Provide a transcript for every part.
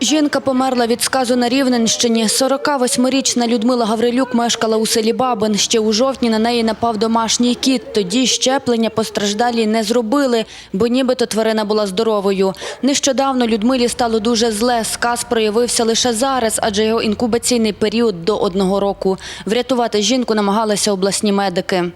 Жінка померла від сказу на Рівненщині. 48-річна Людмила Гаврилюк мешкала у селі Бабин. Ще у жовтні на неї напав домашній кіт. Тоді щеплення постраждалі не зробили, бо нібито тварина була здоровою. Нещодавно Людмилі стало дуже зле. Сказ проявився лише зараз, адже його інкубаційний період до одного року. Врятувати жінку намагалися обласні медики.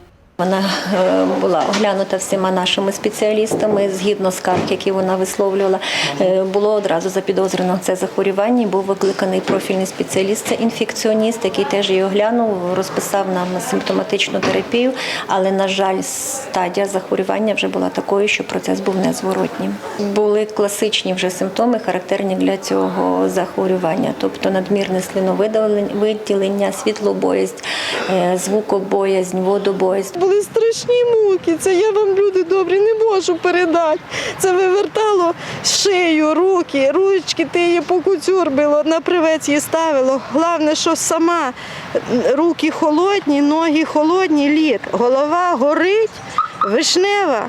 Вона е, була оглянута всіма нашими спеціалістами згідно скарг, які вона висловлювала. Е, Було одразу запідозрено це захворювання. Був викликаний профільний спеціаліст, це інфекціоніст, який теж її оглянув, розписав нам симптоматичну терапію. Але на жаль, стадія захворювання вже була такою, що процес був незворотнім. Були класичні вже симптоми, характерні для цього захворювання, тобто надмірне слиновиділення, світлобоязнь, е, звукобоязнь, водобоязнь. Були страшні муки. Це я вам, люди добрі, не можу передати. Це вивертало шию, руки, ручки, ти її покуцюрбило, на привець її ставило. Головне, що сама руки холодні, ноги холодні, лід. Голова горить, вишнева.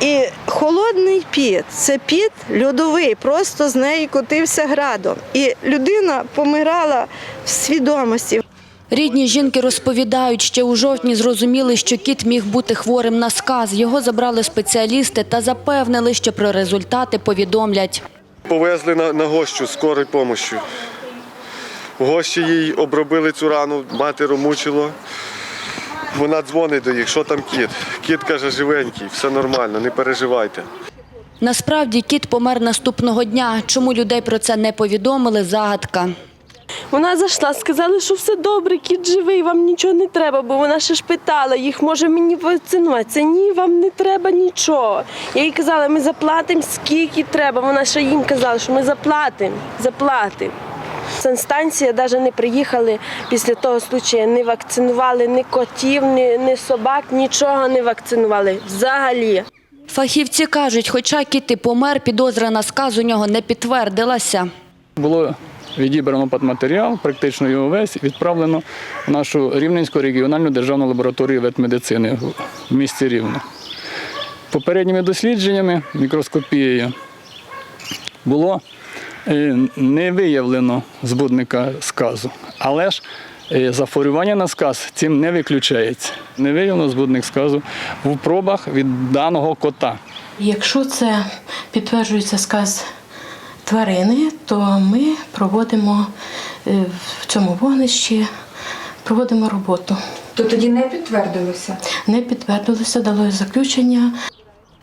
І холодний піт це піт льодовий, просто з неї котився градом. І людина помирала в свідомості. Рідні жінки розповідають, ще у жовтні зрозуміли, що кіт міг бути хворим на сказ. Його забрали спеціалісти та запевнили, що про результати повідомлять. Повезли на, на гощу скорою помощю. Гощі їй обробили цю рану, матері мучило. Вона дзвонить до їх, що там кіт. Кіт каже, живенький, все нормально, не переживайте. Насправді кіт помер наступного дня. Чому людей про це не повідомили? Загадка. Вона зайшла, сказали, що все добре, кіт живий, вам нічого не треба, бо вона ще ж питала їх, може мені вакцинуватися. Ні, вам не треба нічого. Я їй казала, ми заплатимо скільки треба. Вона ще їм казала, що ми заплатимо, заплатимо. Санстанція навіть не приїхали після того случаю, не вакцинували ні котів, ні, ні собак, нічого не вакцинували взагалі. Фахівці кажуть, хоча кіт і помер, підозра на сказ у нього не підтвердилася. Було відібрано патматеріал, практично його весь відправлено в нашу Рівненську регіональну державну лабораторію ветмедицини в місті Рівне. Попередніми дослідженнями, мікроскопією, було е, не виявлено збудника сказу, але ж е, захворювання на сказ цим не виключається. Не виявлено збудник сказу в пробах від даного кота. Якщо це підтверджується сказ тварини, то ми проводимо е, в цьому вогнищі проводимо роботу. То тоді не підтвердилося. Не підтвердилося, дало заключення.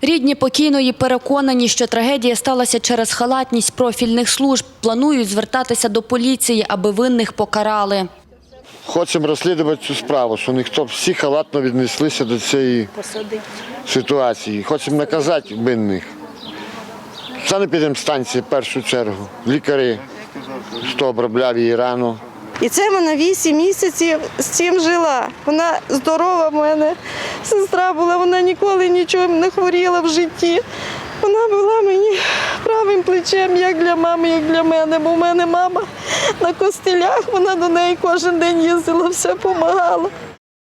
Рідні покійної переконані, що трагедія сталася через халатність профільних служб. Планують звертатися до поліції, аби винних покарали. Хочемо розслідувати цю справу, що ніхто всі халатно віднеслися до цієї ситуації. Хочемо наказати винних. Санепідемстанції в першу чергу, лікарі, хто обробляв її рану. І це вона 8 місяців з цим жила. Вона здорова в мене. Сестра була, вона ніколи нічого не хворіла в житті. Вона була мені правим плечем, як для мами, як для мене. Бо в мене мама на костелях, вона до неї кожен день їздила, все допомагала.